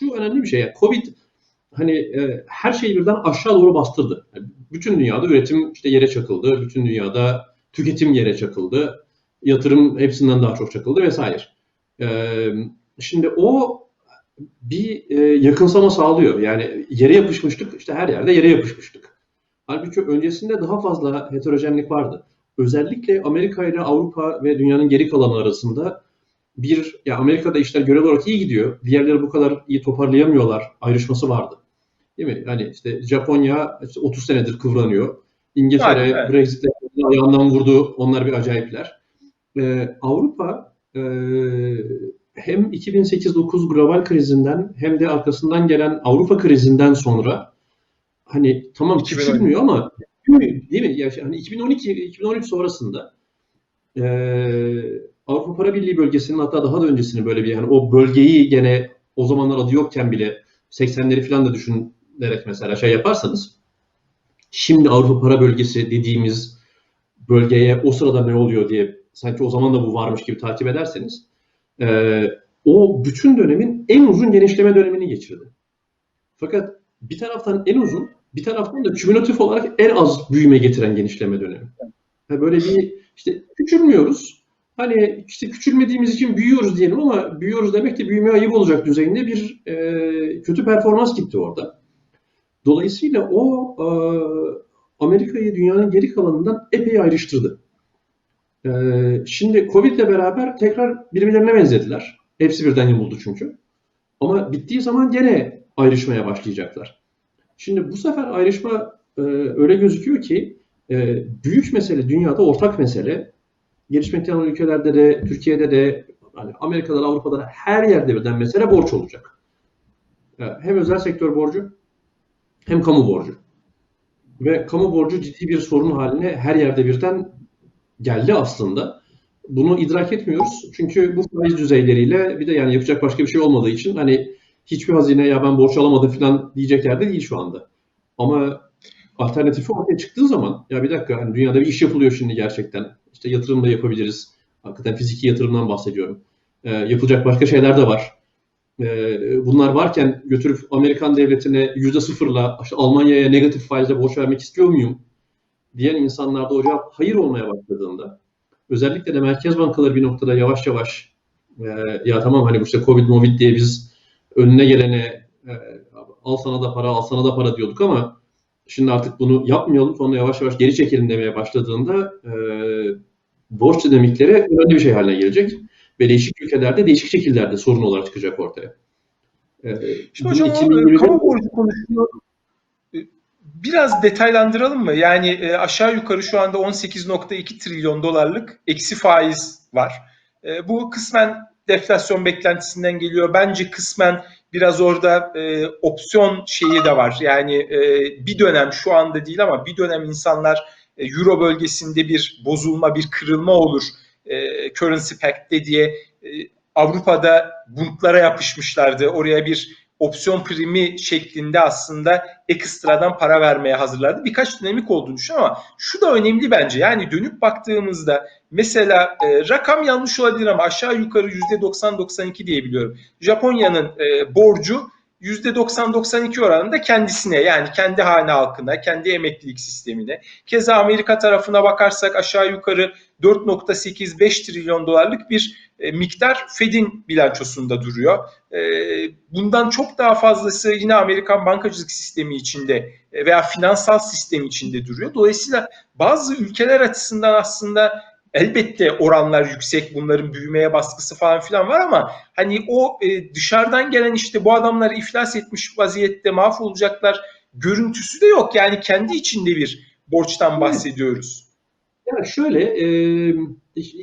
şu önemli bir şey. Yani Covid hani e, her şeyi birden aşağı doğru bastırdı. Yani bütün dünyada üretim işte yere çakıldı. Bütün dünyada tüketim yere çakıldı. Yatırım hepsinden daha çok çakıldı vesaire. E, şimdi o bir e, yakınsama sağlıyor. Yani yere yapışmıştık, işte her yerde yere yapışmıştık. Halbuki öncesinde daha fazla heterojenlik vardı. Özellikle Amerika ile Avrupa ve dünyanın geri kalanı arasında bir, ya Amerika'da işler görev olarak iyi gidiyor, diğerleri bu kadar iyi toparlayamıyorlar ayrışması vardı. Değil mi? Hani işte Japonya işte 30 senedir kıvranıyor. İngiltere Aynen, evet. Brexit'le ayağından vurdu. Onlar bir acayipler. Ee, Avrupa e, hem 2008-9 global krizinden hem de arkasından gelen Avrupa krizinden sonra hani tamam 2012. küçülmüyor ama değil mi? Yani hani 2012 2013 sonrasında e, Avrupa Para Birliği bölgesinin hatta daha da öncesini böyle bir yani o bölgeyi gene o zamanlar adı yokken bile 80'leri falan da düşünerek mesela şey yaparsanız şimdi Avrupa Para Bölgesi dediğimiz bölgeye o sırada ne oluyor diye sanki o zaman da bu varmış gibi takip ederseniz e, o bütün dönemin en uzun genişleme dönemini geçirdi. Fakat bir taraftan en uzun, bir taraftan da kümülatif olarak en az büyüme getiren genişleme dönemi. Böyle bir işte küçülmüyoruz. Hani işte küçülmediğimiz için büyüyoruz diyelim ama büyüyoruz demek de büyümeye ayıp olacak düzeyinde bir e, kötü performans gitti orada. Dolayısıyla o e, Amerika'yı dünyanın geri kalanından epey ayrıştırdı. E, şimdi Covid ile beraber tekrar birbirlerine benzediler. Hepsi birden yamuldu çünkü. Ama bittiği zaman gene ayrışmaya başlayacaklar. Şimdi bu sefer ayrışma e, öyle gözüküyor ki e, büyük mesele dünyada ortak mesele. Gelişmekte olan ülkelerde de, Türkiye'de de, hani Amerika'da, Avrupa'da da her yerde birden mesele borç olacak. Yani hem özel sektör borcu hem kamu borcu. Ve kamu borcu ciddi bir sorun haline her yerde birden geldi aslında. Bunu idrak etmiyoruz. Çünkü bu faiz düzeyleriyle bir de yani yapacak başka bir şey olmadığı için hani hiçbir hazine ya ben borç alamadım falan diyecek yerde değil şu anda. Ama alternatifi ortaya çıktığı zaman ya bir dakika hani dünyada bir iş yapılıyor şimdi gerçekten. İşte yatırım da yapabiliriz. Hakikaten fiziki yatırımdan bahsediyorum. Ee, yapılacak başka şeyler de var. Ee, bunlar varken götürüp Amerikan devletine yüzde sıfırla işte Almanya'ya negatif faizle borç vermek istiyor muyum? Diyen insanlarda o cevap hayır olmaya başladığında özellikle de merkez bankaları bir noktada yavaş yavaş e, ya tamam hani bu işte Covid, Movid diye biz önüne gelene e, al sana da para, al sana da para diyorduk ama şimdi artık bunu yapmayalım sonra yavaş yavaş geri çekelim demeye başladığında e, borç dinamikleri önemli bir şey haline gelecek ve değişik ülkelerde değişik şekillerde sorun olarak çıkacak ortaya. E, Şimdi hocam 2020'de... kamu borcu konuşuyor. Biraz detaylandıralım mı? Yani e, aşağı yukarı şu anda 18.2 trilyon dolarlık eksi faiz var. E, bu kısmen deflasyon beklentisinden geliyor. Bence kısmen biraz orada e, opsiyon şeyi de var. Yani e, bir dönem şu anda değil ama bir dönem insanlar e, Euro bölgesinde bir bozulma, bir kırılma olur. E, currency Pact'te diye e, Avrupa'da buntlara yapışmışlardı. Oraya bir opsiyon primi şeklinde aslında ekstradan para vermeye hazırlardı. Birkaç dinamik olduğunu düşünüyorum ama şu da önemli bence. Yani dönüp baktığımızda mesela e, rakam yanlış olabilir ama aşağı yukarı %90-92 diyebiliyorum. Japonya'nın e, borcu %90-92 oranında kendisine yani kendi hane halkına, kendi emeklilik sistemine. Keza Amerika tarafına bakarsak aşağı yukarı 4.8-5 trilyon dolarlık bir e, miktar Fed'in bilançosunda duruyor. E, bundan çok daha fazlası yine Amerikan bankacılık sistemi içinde e, veya finansal sistemi içinde duruyor. Dolayısıyla bazı ülkeler açısından aslında elbette oranlar yüksek, bunların büyümeye baskısı falan filan var ama hani o e, dışarıdan gelen işte bu adamlar iflas etmiş vaziyette mahvolacaklar görüntüsü de yok. Yani kendi içinde bir borçtan bahsediyoruz. Yani şöyle e,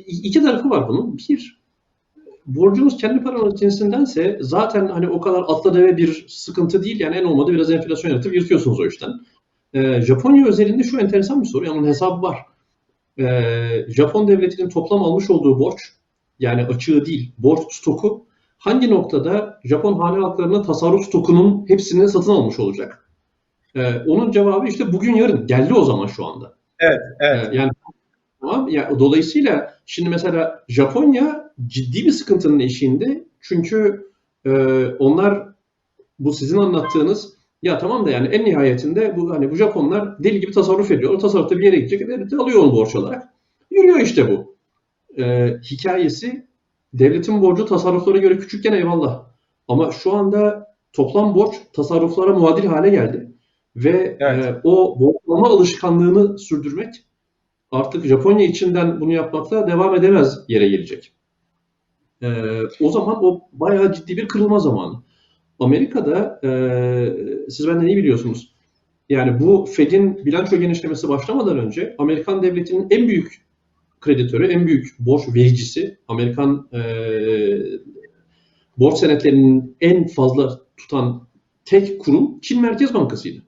iki tarafı var bunun. Bir, borcunuz kendi paranız cinsindense zaten hani o kadar atla deve bir sıkıntı değil. Yani en olmadı biraz enflasyon yaratıp yırtıyorsunuz o işten. E, Japonya özelinde şu enteresan bir soru. Yani onun hesabı var e, Japon devletinin toplam almış olduğu borç yani açığı değil borç stoku hangi noktada Japon hane halklarının tasarruf stokunun hepsini satın almış olacak? E, onun cevabı işte bugün yarın geldi o zaman şu anda. Evet, evet. E, yani tamam ya dolayısıyla şimdi mesela Japonya ciddi bir sıkıntının eşiğinde çünkü e, onlar bu sizin anlattığınız ya tamam da yani en nihayetinde bu hani bu Japonlar deli gibi tasarruf ediyor. O tasarrufta bir yere gidecek. Devlet de alıyor onu borç olarak. Yürüyor işte bu. Ee, hikayesi devletin borcu tasarruflara göre küçükken eyvallah. Ama şu anda toplam borç tasarruflara muadil hale geldi. Ve Evet. e, o borçlama alışkanlığını sürdürmek artık Japonya içinden bunu yapmakta devam edemez yere gelecek. Ee, o zaman o bayağı ciddi bir kırılma zamanı. Amerika'da e, siz benden iyi biliyorsunuz. Yani bu Fed'in bilanço genişlemesi başlamadan önce Amerikan devletinin en büyük kreditörü, en büyük borç vericisi, Amerikan e, borç senetlerinin en fazla tutan tek kurum Çin Merkez Bankası'ydı.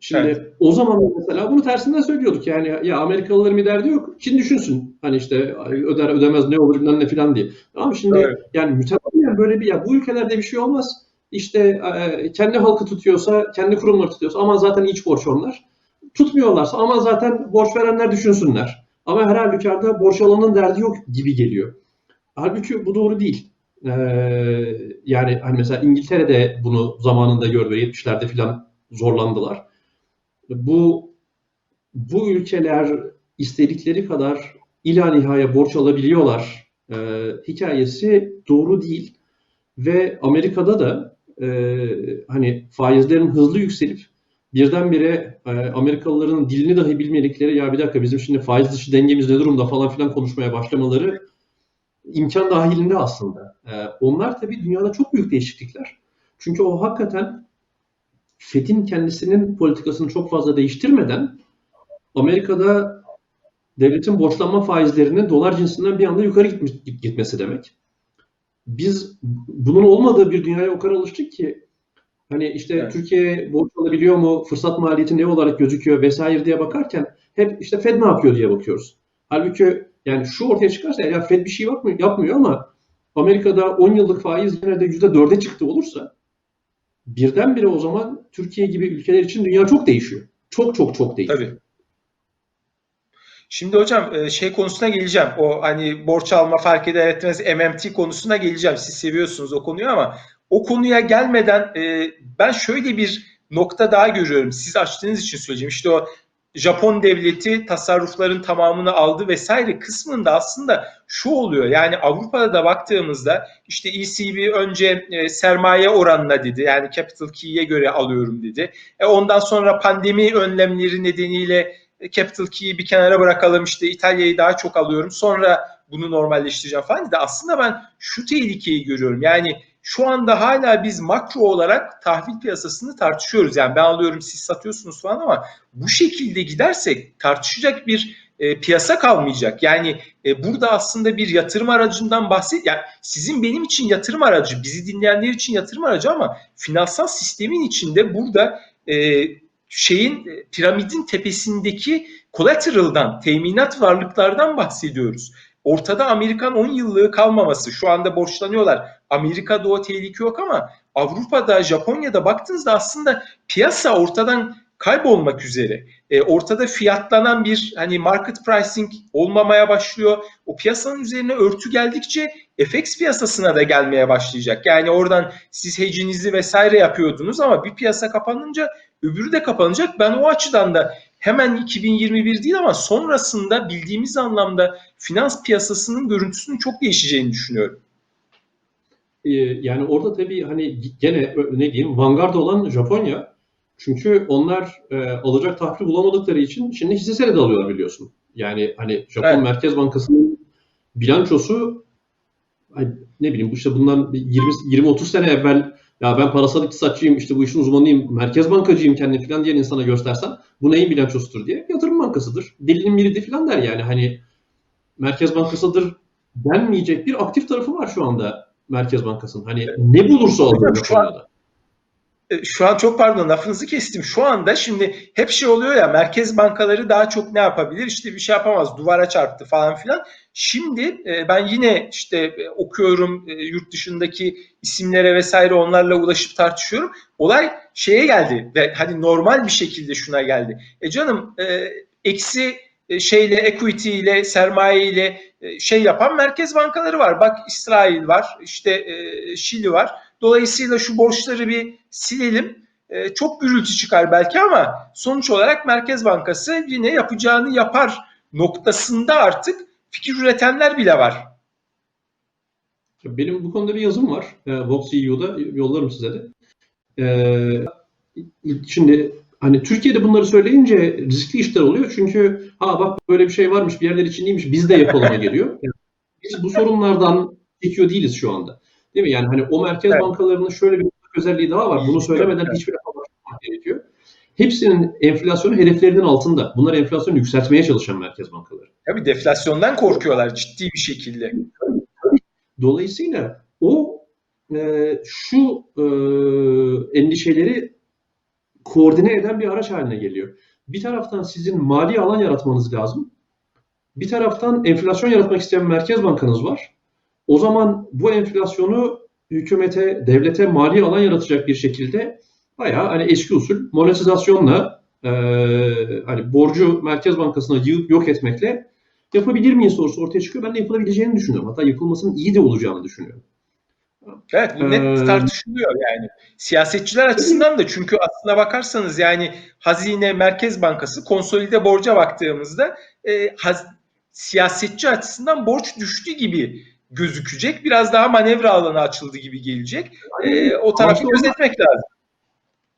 Şimdi Evet. o zaman mesela bunu tersinden söylüyorduk yani ya Amerikalıların bir derdi yok. Çin düşünsün. Hani işte öder ödemez ne olur bilmem ne filan diye. Ama şimdi Evet. yani böyle bir ya bu ülkelerde bir şey olmaz. İşte e, kendi halkı tutuyorsa, kendi kurumları tutuyorsa ama zaten iç borç onlar. Tutmuyorlarsa ama zaten borç verenler düşünsünler. Ama her halükarda borç alanın derdi yok gibi geliyor. Halbuki bu doğru değil. Ee, yani hani mesela İngiltere'de bunu zamanında gördü. 70'lerde filan zorlandılar. Bu bu ülkeler istedikleri kadar ila nihaya borç alabiliyorlar e, hikayesi doğru değil. Ve Amerika'da da e, hani faizlerin hızlı yükselip birdenbire e, Amerikalıların dilini dahi bilmedikleri ya bir dakika bizim şimdi faiz dışı dengemiz ne durumda falan filan konuşmaya başlamaları imkan dahilinde aslında. E, onlar tabii dünyada çok büyük değişiklikler. Çünkü o hakikaten Fed'in kendisinin politikasını çok fazla değiştirmeden Amerika'da devletin borçlanma faizlerinin dolar cinsinden bir anda yukarı gitmesi demek. Biz bunun olmadığı bir dünyaya o kadar alıştık ki hani işte Evet. Türkiye borç alabiliyor mu, fırsat maliyeti ne olarak gözüküyor vesaire diye bakarken hep işte Fed ne yapıyor diye bakıyoruz. Halbuki yani şu ortaya çıkarsa ya Fed bir şey yapmıyor, yapmıyor ama Amerika'da 10 yıllık faiz yine de %4'e çıktı olursa birdenbire o zaman Türkiye gibi ülkeler için dünya çok değişiyor. Çok çok çok değişiyor. Tabii. Şimdi hocam e, şey konusuna geleceğim. O hani borç alma fark eder etmez MMT konusuna geleceğim. Siz seviyorsunuz o konuyu ama o konuya gelmeden e, ben şöyle bir nokta daha görüyorum. Siz açtığınız için söyleyeceğim. İşte o Japon devleti tasarrufların tamamını aldı vesaire kısmında aslında şu oluyor. Yani Avrupa'da da baktığımızda işte ECB önce e, sermaye oranına dedi. Yani capital key'ye göre alıyorum dedi. E, ondan sonra pandemi önlemleri nedeniyle capital key'i bir kenara bırakalım işte İtalya'yı daha çok alıyorum. Sonra bunu normalleştireceğim falan dedi. Aslında ben şu tehlikeyi görüyorum. Yani şu anda hala biz makro olarak tahvil piyasasını tartışıyoruz. Yani ben alıyorum siz satıyorsunuz falan ama bu şekilde gidersek tartışacak bir e, piyasa kalmayacak. Yani e, burada aslında bir yatırım aracından bahset. Yani sizin benim için yatırım aracı, bizi dinleyenler için yatırım aracı ama finansal sistemin içinde burada e, şeyin e, piramidin tepesindeki collateral'dan, teminat varlıklardan bahsediyoruz. Ortada Amerikan 10 yıllığı kalmaması. Şu anda borçlanıyorlar. Amerika'da o tehlike yok ama Avrupa'da, Japonya'da baktığınızda aslında piyasa ortadan kaybolmak üzere. E, ortada fiyatlanan bir hani market pricing olmamaya başlıyor. O piyasanın üzerine örtü geldikçe FX piyasasına da gelmeye başlayacak. Yani oradan siz hedge'inizi vesaire yapıyordunuz ama bir piyasa kapanınca öbürü de kapanacak. Ben o açıdan da hemen 2021 değil ama sonrasında bildiğimiz anlamda finans piyasasının görüntüsünün çok değişeceğini düşünüyorum. Ee, yani orada tabii hani gene ne diyeyim vanguarda olan Japonya çünkü onlar e, alacak tahvil bulamadıkları için şimdi hisse senedi alıyorlar biliyorsun. Yani hani Japon Evet. Merkez Bankası'nın bilançosu ay, ne bileyim işte bundan 20 20-30 sene evvel ya ben parasal iktisatçıyım işte bu işin uzmanıyım merkez bankacıyım kendim falan diyen insana göstersen bu neyin bilançosudur diye yatırım bankasıdır. Delinin biridi falan der yani hani merkez bankasıdır denmeyecek bir aktif tarafı var şu anda Merkez Bankası'nın. Hani ne bulursa alıyor şu an- Japonya'da. E, Şu an çok pardon lafınızı kestim. Şu anda şimdi hep şey oluyor ya merkez bankaları daha çok ne yapabilir? İşte bir şey yapamaz. Duvara çarptı falan filan. Şimdi e, ben yine işte e, okuyorum e, yurt dışındaki isimlere vesaire onlarla ulaşıp tartışıyorum. Olay şeye geldi ve hani normal bir şekilde şuna geldi. E canım e, eksi e, şeyle equity ile sermaye ile e, şey yapan merkez bankaları var. Bak İsrail var, işte e, Şili var. Dolayısıyla şu borçları bir silelim. E, çok gürültü çıkar belki ama sonuç olarak Merkez Bankası yine yapacağını yapar noktasında artık fikir üretenler bile var. Benim bu konuda bir yazım var. E, Vox EU'da yollarım size de. Ee, şimdi hani Türkiye'de bunları söyleyince riskli işler oluyor. Çünkü ha bak böyle bir şey varmış, bir yerler için iyiymiş, biz de yapalım'a geliyor. Yani biz bu sorunlardan çekiyor değiliz şu anda. Değil mi? Yani hani o merkez Evet. bankalarının şöyle bir özelliği daha var. Bunu söylemeden Evet. hiçbir başlamak gerekiyor. Hepsinin enflasyonu hedeflerinin altında. Bunlar enflasyonu yükseltmeye çalışan merkez bankaları. Tabii deflasyondan korkuyorlar ciddi bir şekilde. Dolayısıyla o e, şu e, endişeleri koordine eden bir araç haline geliyor. Bir taraftan sizin mali alan yaratmanız lazım. Bir taraftan enflasyon yaratmak isteyen merkez bankanız var. O zaman bu enflasyonu hükümete, devlete mali alan yaratacak bir şekilde bayağı hani eski usul monetizasyonla e, hani borcu Merkez Bankası'na yığıp yok etmekle yapabilir miyiz sorusu ortaya çıkıyor. Ben de yapılabileceğini düşünüyorum. Hatta yapılmasının iyi de olacağını düşünüyorum. Evet bu net Ee, tartışılıyor yani. Siyasetçiler açısından da çünkü aslına bakarsanız yani Hazine Merkez Bankası konsolide borca baktığımızda e, haz, siyasetçi açısından borç düştü gibi gözükecek. Biraz daha manevra alanı açıldı gibi gelecek. E, o tarafı gözetmek lazım.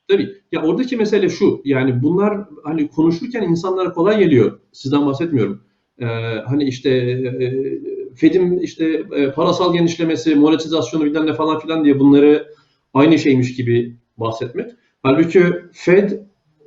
Tabii. Ya oradaki mesele şu. Yani bunlar hani konuşurken insanlara kolay geliyor. Sizden bahsetmiyorum. Ee, hani işte e, Fed'in işte e, parasal genişlemesi, monetizasyonu bilmem ne falan filan diye bunları aynı şeymiş gibi bahsetmek. Halbuki Fed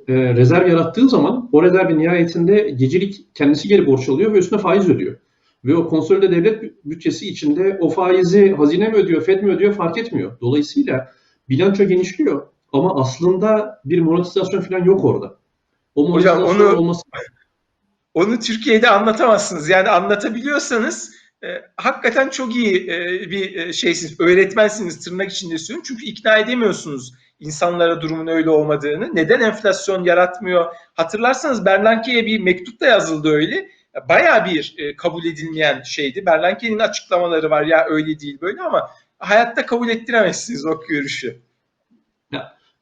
e, rezerv yarattığı zaman o rezervin nihayetinde gecelik kendisi geri borç alıyor ve üstüne faiz ödüyor. Ve o konsolide devlet bütçesi içinde o faizi hazine mi ödüyor, Fed mi ödüyor fark etmiyor. Dolayısıyla bilanço genişliyor ama aslında bir monetizasyon falan yok orada. O Hocam monetizasyon onu- olması Onu Türkiye'de anlatamazsınız. Yani anlatabiliyorsanız e, hakikaten çok iyi e, bir e, şeysiniz, öğretmensiniz tırnak içinde söylüyorum. Çünkü ikna edemiyorsunuz insanlara durumun öyle olmadığını. Neden enflasyon yaratmıyor? Hatırlarsanız Bernanke'ye bir mektup da yazıldı öyle. Bayağı bir e, kabul edilmeyen şeydi. Bernanke'nin açıklamaları var ya öyle değil böyle ama hayatta kabul ettiremezsiniz o görüşü.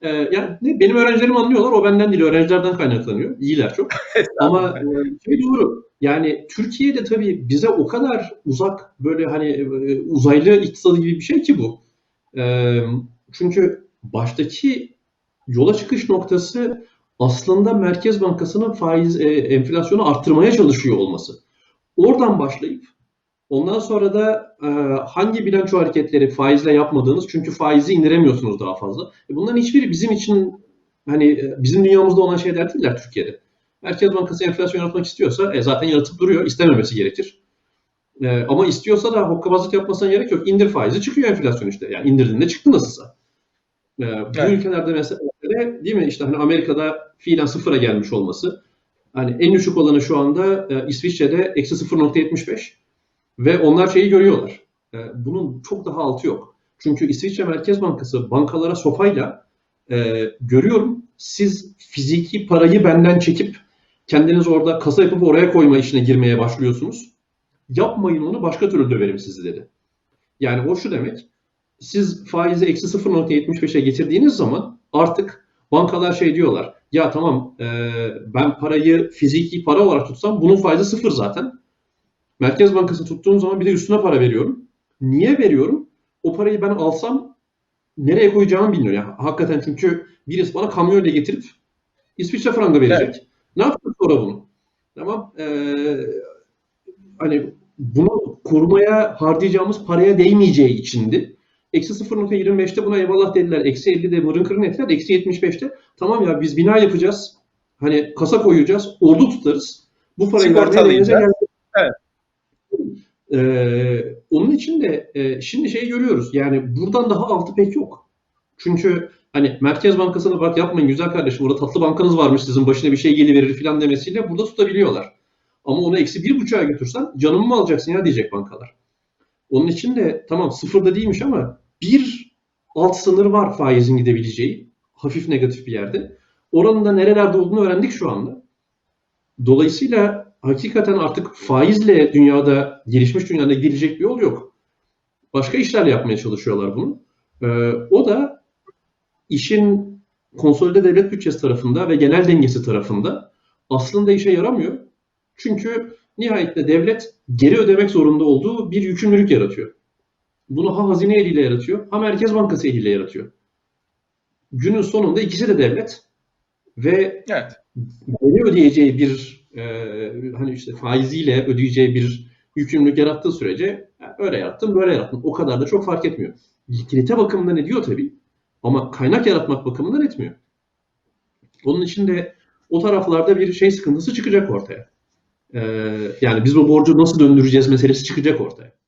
Ee, yani ne, benim öğrencilerim anlıyorlar, o benden değil, öğrencilerden kaynaklanıyor. İyiler çok. Ama e, şey doğru, yani Türkiye'de tabii bize o kadar uzak böyle hani e, uzaylı iktisadı gibi bir şey ki bu. E, çünkü baştaki yola çıkış noktası aslında Merkez Bankası'nın faiz e, enflasyonu arttırmaya çalışıyor olması. Oradan başlayıp ondan sonra da e, hangi bilanço hareketleri faizle yapmadığınız çünkü faizi indiremiyorsunuz daha fazla. E, bunların hiçbiri bizim için hani e, bizim dünyamızda olan şeyler değiller Türkiye'de. Merkez Bankası enflasyon yaratmak istiyorsa e, zaten yaratıp duruyor. istememesi gerekir. E, ama istiyorsa da hokkabazlık yapmasına gerek yok. İndir faizi çıkıyor enflasyon işte. Yani indirdiğinde çıktı nasılsa. E, bu Evet. ülkelerde mesela değil mi işte hani Amerika'da fiilen sıfıra gelmiş olması. Hani en düşük olanı şu anda e, İsviçre'de eksi 0.75 ve onlar şeyi görüyorlar. E, bunun çok daha altı yok. Çünkü İsviçre Merkez Bankası bankalara sopayla e, görüyorum siz fiziki parayı benden çekip kendiniz orada kasa yapıp oraya koyma işine girmeye başlıyorsunuz. Yapmayın onu başka türlü döverim sizi dedi. Yani o şu demek. Siz faizi eksi 0.75'e getirdiğiniz zaman artık bankalar şey diyorlar. Ya tamam e, ben parayı fiziki para olarak tutsam bunun faizi sıfır zaten. Merkez Bankası tuttuğum zaman bir de üstüne para veriyorum. Niye veriyorum? O parayı ben alsam nereye koyacağımı bilmiyorum. Yani hakikaten çünkü birisi bana kamyonla getirip İsviçre frangı verecek. Ne yapacağız sonra bunu? Tamam. Ee, hani bunu kurmaya harcayacağımız paraya değmeyeceği içindi. Eksi 0.25'te buna eyvallah dediler. Eksi 50'de mırın kırın ettiler. Eksi 75'te tamam ya biz bina yapacağız. Hani kasa koyacağız. Ordu tutarız. Bu parayı vermeye. Evet. Ee, onun için de e, şimdi şey görüyoruz. Yani buradan daha altı pek yok. Çünkü hani Merkez Bankası'na bak yapmayın güzel kardeşim orada tatlı bankanız varmış sizin başına bir şey geliverir filan demesiyle burada tutabiliyorlar. Ama onu eksi bir buçuğa götürsen canımı mı alacaksın ya diyecek bankalar. Onun için de tamam sıfırda değilmiş ama bir alt sınır var faizin gidebileceği. Hafif negatif bir yerde. Oranın da nerelerde olduğunu öğrendik şu anda. Dolayısıyla hakikaten artık faizle dünyada, gelişmiş dünyada gidilecek bir yol yok. Başka işlerle yapmaya çalışıyorlar bunu. Ee, o da işin konsolide devlet bütçesi tarafında ve genel dengesi tarafında aslında işe yaramıyor. Çünkü nihayetinde devlet geri ödemek zorunda olduğu bir yükümlülük yaratıyor. Bunu ha hazine eliyle yaratıyor, ha Merkez Bankası eliyle yaratıyor. Günün sonunda ikisi de devlet ve Evet. geri ödeyeceği bir e, hani işte faiziyle ödeyeceği bir yükümlülük yarattığı sürece "Ya öyle yarattım, böyle yarattım. O kadar da çok fark etmiyor. Likidite bakımından ediyor tabii ama kaynak yaratmak bakımından etmiyor. Onun için de o taraflarda bir şey sıkıntısı çıkacak ortaya. Ee, yani biz bu borcu nasıl döndüreceğiz meselesi çıkacak ortaya.